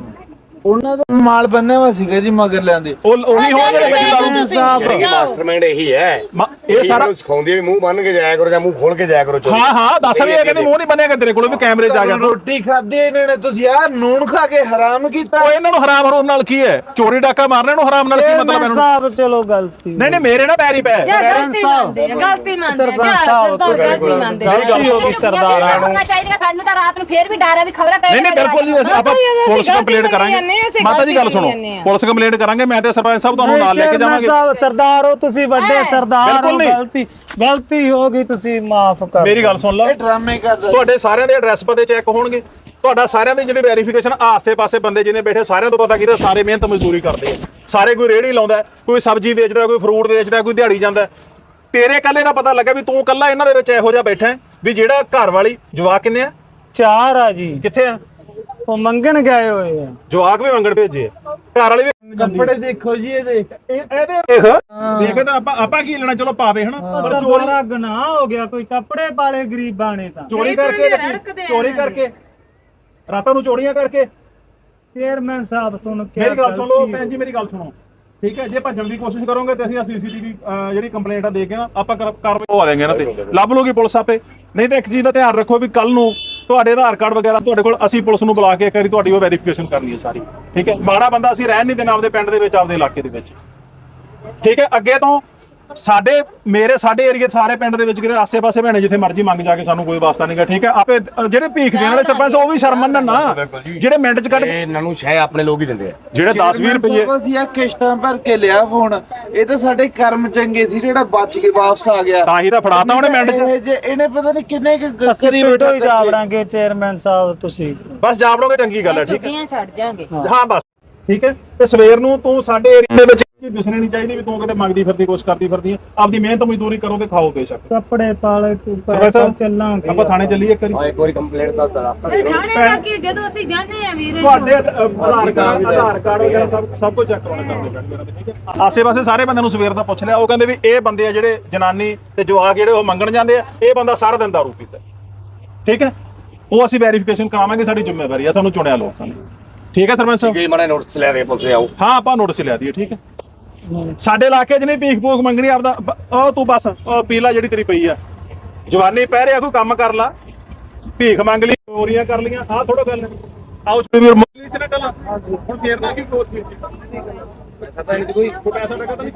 ਉਹਨਾਂ ਦਾ ਮਾਲ ਬੰਨਿਆ ਵਾ ਸੀਗਾ ਜੀ ਮਗਰ ਲੈਂਦੇ ਉਹ ਉਹੀ ਹੋ ਜਿਹੜੇ ਬੈਠੇ ਦਾਰੂ ਯਾਨੀ ਕਿ ਮਾਸਟਰਮਾਈਂਡ ਇਹੀ ਹੈ। ਮਾ- ਇਹ ਸਾਰਾ ਸਿਖਾਉਂਦੀ ਹੈ ਵੀ ਮੂੰਹ ਬੰਨ ਕੇ ਜਾਇਆ ਕਰੋ ਜਾਂ ਮੂੰਹ ਖੋਲ ਕੇ ਜਾਇਆ ਕਰੋ ਚੋਰੀ ਹਾਂ ਹਾਂ ਦੱਸ ਰਹੀ ਹੈ ਕਹਿੰਦੀ ਮੂੰਹ ਨਹੀਂ ਬਣਿਆ ਤੇਰੇ ਕੋਲ ਵੀ ਕੈਮਰੇ 'ਚ ਆ ਗਿਆ। ਰੋਟੀ ਖਾਧੀ ਇਹਨਾਂ ਨੇ ਤੁਸੀਂ ਆ ਨੂਣ ਖਾ ਕੇ ਹਰਾਮ ਕੀਤਾ। ਉਹ ਇਹਨਾਂ ਨੂੰ ਹਰਾਮ ਹਰੂਮ ਨਾਲ ਕੀ ਹੈ? ਚੋਰੀ ਡਾਕਾ ਮਾਰਨੇ ਨੂੰ ਹਰਾਮ ਨਾਲ ਕੀ ਮਤਲਬ ਇਹਨਾਂ? ਨੂੰ ਸਾਹਿਬ ਚਲੋ ਗਲਤੀ ਨਹੀਂ ਨਹੀਂ ਮੇਰੇ ਨਾਲ ਪੈਰੀ ਪੈ। ਜਾਂ ਗਲਤੀ ਮੰਨਦੇ ਆ ਗਲਤੀ ਮੰਨਦੇ ਆ। ਜਾਂ ਸਾਹਿਬ, ਸਰਦਾਰ ਗਲਤੀ ਮੰਨਦੇ ਆ। ਗਲਤੀ ਹੋ ਗਈ ਸਰਦਾਰਾਂ ਨੂੰ ਚਾਹੀਦਾ ਸਾਨੂੰ ਤਾਂ ਰਾਤ ਨੂੰ ਫੇਰ ਵੀ ਡਰ ਹੈ ਵੀ ਖਬਰਾਂ ਨਹੀਂ ਨਹੀਂ ਬਿਲਕੁਲ ਜੀ ਅਸੀਂ ਆਪਾਂ ਪੁਲਿਸ ਕੰਪਲੇਂਟ ਕਰਾਂਗੇ। ਜਾਂਦੇ ਅਸੀਂ ਮਾਤਾ ਜੀ ਗੱਲ ਸੁਣੋ। ਪੁਲਿਸ ਕੰਪਲੇਂਟ ਕਰਾਂਗੇ ਮੈਂ ਤੇ ਸਰਪੰਚ ਸਾਹਿਬ ਤੁਹਾਨੂੰ ਨਾਲ ਲੈ ਕੇ ਜਾਵਾਂਗੇ। ਸਾਹਿਬ ਸਰਦਾਰ ਹੋ ਤੁਸੀਂ ਵੱਡੇ ਸਰਦਾਰ ਹੋ। ਗਲਤੀ ਗਲਤੀ ਹੋ ਗਈ ਤੁਸੀਂ ਮਾਫ ਕਰ ਮੇਰੀ ਗੱਲ ਸੁਣ ਲਓ। ਇਹ ਡਰਾਮੇ ਕਰਦਾ ਤੁਹਾਡੇ ਸਾਰਿਆਂ ਦੇ ਐਡਰੈਸ ਪਤੇ ਚੈੱਕ ਹੋਣਗੇ। ਤੁਹਾਡਾ ਸਾਰਿਆਂ ਦੀ ਜਿਹੜੀ ਵੈਰੀਫਿਕੇਸ਼ਨ ਆਸੇ-ਪਾਸੇ ਬੰਦੇ ਜਿਹਨੇ ਬੈਠੇ ਸਾਰਿਆਂ ਤੋਂ ਪਤਾ ਕੀਤਾ ਸਾਰੇ ਮਿਹਨਤ ਮਜ਼ਦੂਰੀ ਕਰਦੇ ਆ। ਸਾਰੇ ਕੋਈ ਰੇਹੜੀ ਲਾਉਂਦਾ ਕੋਈ ਸਬਜ਼ੀ ਵੇਚਦਾ ਕੋਈ ਫਰੂਟ ਵੇਚਦਾ ਕੋਈ ਦਿਹਾੜੀ ਜਾਂਦਾ। ਤੇਰੇ ਕੱਲੇ ਦਾ ਪਤਾ ਲੱਗਾ ਵੀ ਤੂੰ ਕੱਲਾ ਇਹਨਾਂ ਦੇ ਵਿੱਚ ਇਹੋ ਜਿਹਾ ਬੈਠਾ ਵੀ ਜਿਹੜਾ ਘਰ ਵਾਲੀ ਜਵਾਕ ਕਿੰਨੇ ਆ? ਚਾਰ ਆ ਜੀ। ਕਿੱਥੇ ਆ? ਉਹ ਮੰਗਣ ਗਏ ਹੋਏ ਆ। ਜਵਾਕ ਵੀ ਮੰਗਣ ਭੇਜੇ ਆ। ਘਰ ਵਾਲੀ ਵੀ ਕੱਪੜੇ ਦੇਖੋ ਜੀ ਇਹਦੇ। ਇਹ ਇਹਦੇ ਦੇਖ। ਦੇਖ ਤਾਂ ਆਪਾਂ ਆਪਾਂ ਕੀ ਲੈਣਾ ਚਲੋ ਪਾਵੇ ਹਨਾ? ਪਰ ਚੋਰੀ ਸਰਦਾਰਾ ਗੁਨਾਹ ਹੋ ਗਿਆ ਕੋਈ ਕੱਪੜੇ ਪਾਲੇ ਗਰੀਬਾਂ ਨੇ ਤਾਂ। ਚੋਰੀ ਕਰਕੇ ਚੋਰੀ ਕਰਕੇ। ਰਾਤਾਂ ਨੂੰ ਚੋਰੀਆਂ ਕਰਕੇ। ਚੇਅਰਮੈਨ ਸਾਹਿਬ ਸੁਣ ਕੇ ਮੇਰੀ ਗੱਲ ਸੁਣ ਭੈਣ ਜੀ ਮੇਰੀ ਗੱਲ ਸੁਣੋ। ਠੀਕ ਹੈ ਜੇ ਭੱਜਣ ਦੀ ਕੋਸ਼ਿਸ਼ ਕਰੋਗੇ ਤੇ ਅਸੀਂ ਸੀਸੀਟੀਵੀ ਜਿਹੜੀ ਕੰਪਲੇਂਟ ਆ ਦੇ ਕੇ ਨਾ ਆਪਾਂ ਕਰ- ਕਾਰਵਾਈ ਪਵਾ ਦੇਂਗੇ ਇਹਨਾਂ ਤੇ। ਲੱਭ ਲੂਗੀ ਪੁਲਿਸ ਆਪੇ। ਨਹੀਂ ਤਾਂ ਇੱਕ ਚੀਜ਼ ਦਾ ਧਿਆਨ ਰੱਖੋ ਵੀ ਕੱਲ ਨੂੰ ਤੁਹਾਡੇ ਆਧਾਰ ਕਾਰਡ ਵਗੈਰਾ ਤੁਹਾਡੇ ਕੋਲ ਅਸੀਂ ਪੁਲਿਸ ਨੂੰ ਬੁਲਾ ਕੇ ਇੱਕ ਵਾਰੀ ਤੁਹਾਡੀ ਉਹ ਵੈਰੀਫਿਕੇਸ਼ਨ ਕਰਨੀ ਹੈ ਸਾਰੀ, ਠੀਕ ਹੈ? ਮਾੜਾ ਬੰਦਾ ਅਸੀਂ ਰਹਿਣ ਨਹੀਂ ਦੇਣਾ ਆਪਦੇ ਪਿੰਡ ਦੇ ਵਿੱਚ, ਆਪਦੇ ਇਲਾਕੇ ਦੇ ਵਿੱਚ। ਠੀਕ ਹੈ? ਅੱਗੇ ਤੋਂ ਸਾਡੇ ਮੇਰੇ ਸਾਡੇ ਏਰੀਏ ਸਾਰੇ ਪਿੰਡ ਦੇ ਵਿੱਚ ਕਿਤੇ ਆਸੇ-ਪਾਸੇ ਭੈਣੇ ਜਿੱਥੇ ਮਰਜ਼ੀ ਮੰਗ ਜਾ ਕੇ ਸਾਨੂੰ ਕੋਈ ਵਾਸਤਾ ਨਹੀਂਗਾ ਠੀਕ ਹੈ? ਆਪੇ ਜਿਹੜੇ ਭੀਖ ਦੇਣ ਵਾਲੇ ਸਰਪੰਚ ਉਹ ਵੀ ਸ਼ਰਮ ਮੰਨਣ ਨਾ। ਜਿਹੜੇ ਮਿੰਟ 'ਚ ਕੱਢ ਇਹ ਇਹਨਾਂ ਨੂੰ ਸ਼ਾਇਦ ਆਪਣੇ ਲੋਕ ਹੀ ਦਿੰਦੇ ਆ। ਜਿਹੜੇ 10-20 ਰੁਪਏ ਅਸੀਂ ਆ ਕਿਸ਼ਤਾਂ ਭਰ ਕੇ ਲਿਆ ਫੋਨ ਇਹ ਤਾਂ ਸਾਡੇ ਕਰਮ ਚੰਗੇ ਸੀ ਜਿਹੜਾ ਬਚ ਕੇ ਵਾਪਸ ਆ ਗਿਆ। ਤਾਂ ਹੀ ਤਾਂ ਫੜਾਤਾ ਉਹਨੇ ਮਿੰਟ 'ਚ। ਇਹਨੇ ਪਤਾ ਨਹੀਂ ਕਿੰਨੇ ਕਰੀ ਪਿੰਡੋਂ ਹੀ ਬੈਠਾ ਜਾ ਵੜਾਂਗੇ ਚੇਅਰਮੈਨ ਸਾਹਿਬ ਤੁਸੀਂ। ਬਸ ਜਾਵੜੋਗੇ ਚੰਗੀ ਗੱਲ ਹੈ ਠੀਕ ਹੈ? ਛੱਡ ਜਾਾਂਗੇ। ਹਾਂ ਬਸ। ਠੀਕ ਹੈ? ਤੇ ਸਵੇਰ ਨੂੰ ਤੂੰ ਸਾਡੇ ਏਰੀਆ ਦੇ ਵਿੱਚ ਇਹ ਦਿਸਣੀ ਨਹੀਂ ਚਾਹੀਦੀ ਵੀ ਤੂੰ ਕਿਤੇ ਮੰਗਦੀ ਫਿਰਦੀ ਕੁਛ ਕਰਦੀ ਫਿਰਦੀ ਹੈ ਆਪਦੀ ਮਿਹਨਤ ਮਜ਼ਦੂਰੀ ਕਰੋ ਤੇ ਖਾਓ ਬੇਸ਼ੱਕ। ਕੱਪੜੇ ਪਾਲੇ ਤੂੰ ਸਰਪੰਚ ਸਾਹਿਬ ਚੱਲਾਂਗੇ ਆਪਾਂ ਥਾਣੇ ਚੱਲੀਏ ਇੱਕ ਵਾਰੀ। ਹਾਂ ਇੱਕ ਵਾਰੀ ਕੰਪਲੇਂਟ ਦਾ ਦਰਖਤ ਦੇ ਦਿਓ ਥਾਣੇ ਦਾ ਕੀ ਜਦੋਂ ਅਸੀਂ ਜਾਂਦੇ ਆ ਵੀਰੇ। ਤੁਹਾਡੇ ਅ, ਆਧਾਰ ਕਾਰਡ ਆਧਾਰ ਕਾਰਡ ਵਗੈਰਾ ਸਭ ਸਭ ਕੁਝ ਚੈੱਕ ਕਰਾਉਣਾ ਕਰਦੇ ਪੈਣਗੇ ਠੀਕ ਹੈ? ਆਸੇ-ਪਾਸੇ ਸਾਰੇ ਬੰਦਿਆਂ ਨੂੰ ਸਵੇਰ ਦਾ ਪੁੱਛ ਲਿਆ ਉਹ ਕਹਿੰਦੇ ਵੀ ਇਹ ਬੰਦੇ ਆ ਜਿਹੜੇ ਜਨਾਨੀ ਤੇ ਜਵਾਕ ਜਿਹੜੇ ਉਹ ਮੰਗਣ ਜਾਂਦੇ ਆ ਇਹ ਬੰਦਾ ਸਾਰਾ ਦਿਨ ਦਾਰੂ ਪੀਂਦਾ ਠੀਕ ਹੈ? ਉਹ ਅਸੀਂ ਵੈਰੀਫਿਕੇਸ਼ਨ ਕਰਾਵਾਂਗੇ ਸਾਡੀ ਜ਼ਿੰਮੇਵਾਰੀ ਆ ਸਾਨੂੰ ਚੁਣਿਆ ਲੋਕਾਂ ਨੇ। ਠੀਕ ਹੈ ਸਰਪੰਚ ਸਾਹਿਬ? ਜੀ ਮਨੇ ਨੋਟਿਸ ਲੈ ਦੇ ਪੁਲਿਸ ਆਓ। ਹਾਂ ਆਪਾਂ ਨੋਟਿਸ ਲਿਆ ਦਈਏ ਠੀਕ ਹੈ? ਸਾਡੇ ਇਲਾਕੇ 'ਚ ਨਹੀਂ, ਭੀਖ ਭੂਖ ਮੰਗਣੀ ਆਪਦਾ। ਉਹ ਤੂੰ ਬਸ ਉਹ ਪੀਲਾ ਜਿਹੜੀ ਤੇਰੀ ਪਈ ਆ। ਜਵਾਨੀ ਪੈ ਰਿਹਾ ਕੋਈ ਕੰਮ ਕਰ ਲਾ। ਭੀਖ ਮੰਗ ਲਈ, ਚੋਰੀਆਂ ਕਰ ਲੀਆਂ ਆਹ ਥੋੜਾ ਗੱਲ ਹੈ। ਆਓ ਚੋਰੀ ਵੀਰ ਮੁੱਲੀ ਸੀ ਨਾ ਗੱਲ ਹੁਣ ਫੇਰ ਨਾ ਕੀ ਕੋਰ ਸੀ ਪੈਸਾ ਤਾਂ ਕੋਈ ਪੈਸਾ ਟਕਾ ਤਾਂ ਨਹੀਂ।